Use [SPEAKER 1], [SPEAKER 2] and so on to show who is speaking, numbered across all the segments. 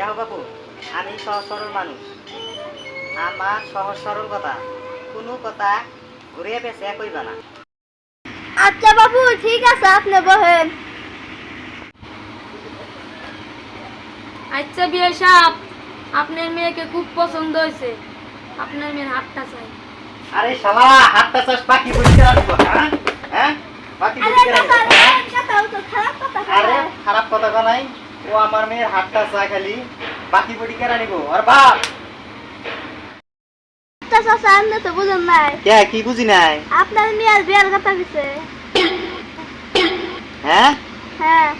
[SPEAKER 1] বাবু আমি সহজ সরল মানুষ। আমার সহজ সরল কথা কোনো কথা ঘুরিয়ে পেঁচে কইবা না।
[SPEAKER 2] আচ্ছা বাবু ঠিক আছে আপনি বহেন
[SPEAKER 3] আচ্ছা বিয়ে সাহেব আপনার মেয়েকে খুব পছন্দ হয়েছে। আপনার মেয়ের হাতটা চাই।
[SPEAKER 1] আরে শালা হাতটা চাষ পাখি পরিষ্কার রাখব হ্যাঁ হ্যাঁ পাখি
[SPEAKER 2] আরে
[SPEAKER 1] পরিষ্কার
[SPEAKER 2] কথা
[SPEAKER 1] রাখব, হ্যাঁ?
[SPEAKER 2] কথাও তো খারাপ কথা
[SPEAKER 1] আরে
[SPEAKER 2] খারাপ
[SPEAKER 1] খারাপ কথা নাই ও আমার মেয়ের হাতটা চা খালি বাকি বডি কেরা নিবো? আর বাপ!
[SPEAKER 2] তো বুঝেন নাই।
[SPEAKER 1] কে কি বুঝি নাই?
[SPEAKER 2] আপনার মেয়ের বিয়ার কথা দিছে
[SPEAKER 1] হ্যাঁ?
[SPEAKER 2] হ্যাঁ।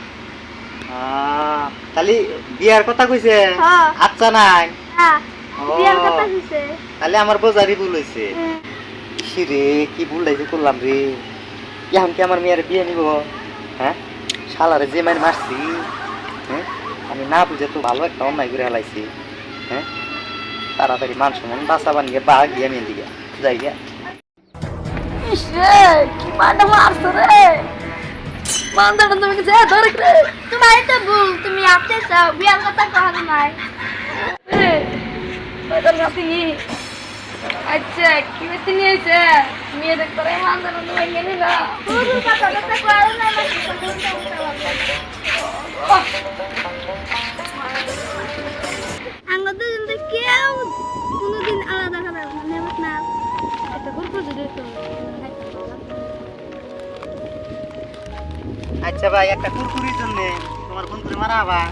[SPEAKER 1] তাহলে বিয়ার কথা কইছে?
[SPEAKER 2] হ্যাঁ।
[SPEAKER 1] আচ্ছা নাই?
[SPEAKER 2] হ্যাঁ। বিয়ার কথা দিছে
[SPEAKER 1] তাহলে আমার বোঝারই ভুল হয়েছে
[SPEAKER 2] হুম।
[SPEAKER 1] রে কি ভুল লাগছে করলাম রে। এখন কি আমার মেয়ের বিয়ে নিব? হ্যাঁ? শালারে যে মাইন মারছি। না বুঝে তো ভালো একটা অন্যায় করে হেলাইছি হ্যাঁ? তাড়াতাড়ি মান সম্মান বাসা বানিয়ে বা গিয়ে আমি দিকে যাই গিয়া।
[SPEAKER 3] কি মারছো রে? তুমি যে ধরে রে।
[SPEAKER 2] তোমার তো ভুল তুমি আপনি চাও বিয়ার কথা নাই।
[SPEAKER 3] কাছে নি। আচ্ছা কি বেশি নিয়েছে মেয়ে দেখতে
[SPEAKER 2] কথা কথা না
[SPEAKER 1] আচ্ছা ভাই একটা কুরকুরির জন্য তোমার ফোন করে মারা আবার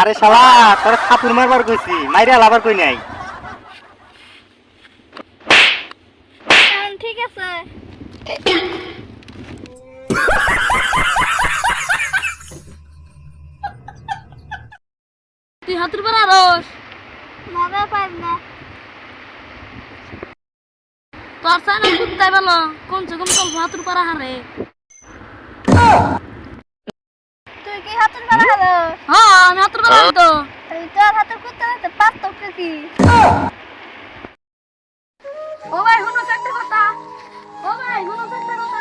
[SPEAKER 1] আরে শালা তোর খাপুর মারবার কইছি মাইরা লাবার কই নাই?
[SPEAKER 2] ঠিক আছে।
[SPEAKER 3] তুই হাতুর পারা রস
[SPEAKER 2] মজা পাই না।
[SPEAKER 3] তোর সানা কুত্তাই ভালো। কোন চকম কল হাতুর পারা হারে।
[SPEAKER 2] তুই কি হাতের বেলা হলো
[SPEAKER 3] হ্যাঁ আমি হাতুর পারা তো।
[SPEAKER 2] তুই তোর হাতের কুত্তা হাতে পার্থক্য কি?
[SPEAKER 3] ও ভাই শুনো একটা কথা। ও ভাই শুনো একটা কথা।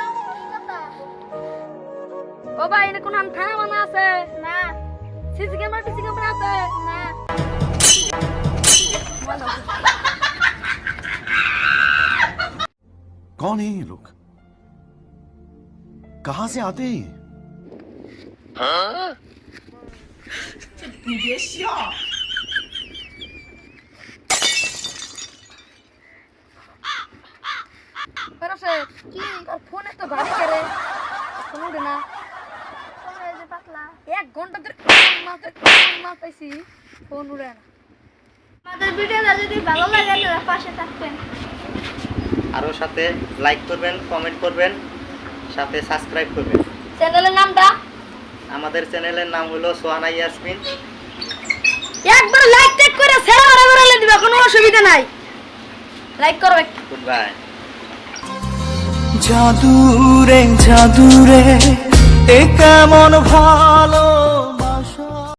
[SPEAKER 3] ও ভাই এটা কোন থানা মানা আছে?
[SPEAKER 2] না।
[SPEAKER 3] সিসি ক্যামেরা টিসি ক্যামেরা আছে?
[SPEAKER 2] না।
[SPEAKER 4] कौन है ये लोग कहां से आते हैं ये?
[SPEAKER 3] ফেরসে কি তোর ফোন এত ভারী করে ফোন উঠে না
[SPEAKER 2] কোন এই যে পাতলা
[SPEAKER 3] এক ঘন্টা ধরে মাথা মাথাইছি ফোন উঠে না
[SPEAKER 2] আমাদের ভিডিওটা যদি ভালো লাগে তাহলে পাশে থাকবেন
[SPEAKER 1] আরও সাথে লাইক করবেন কমেন্ট করবেন সাথে সাবস্ক্রাইব করবেন।
[SPEAKER 3] চ্যানেলের নামটা?
[SPEAKER 1] আমাদের চ্যানেলের নাম হলো সোহানা ইয়াসমিন।
[SPEAKER 3] একবার লাইক টেক করে শেয়ার করে বেরালে দিবা কোনো অসুবিধা নাই। লাইক করবে
[SPEAKER 1] গুড বাই
[SPEAKER 5] জাদুরে জাদুরে এ কেমন ভালো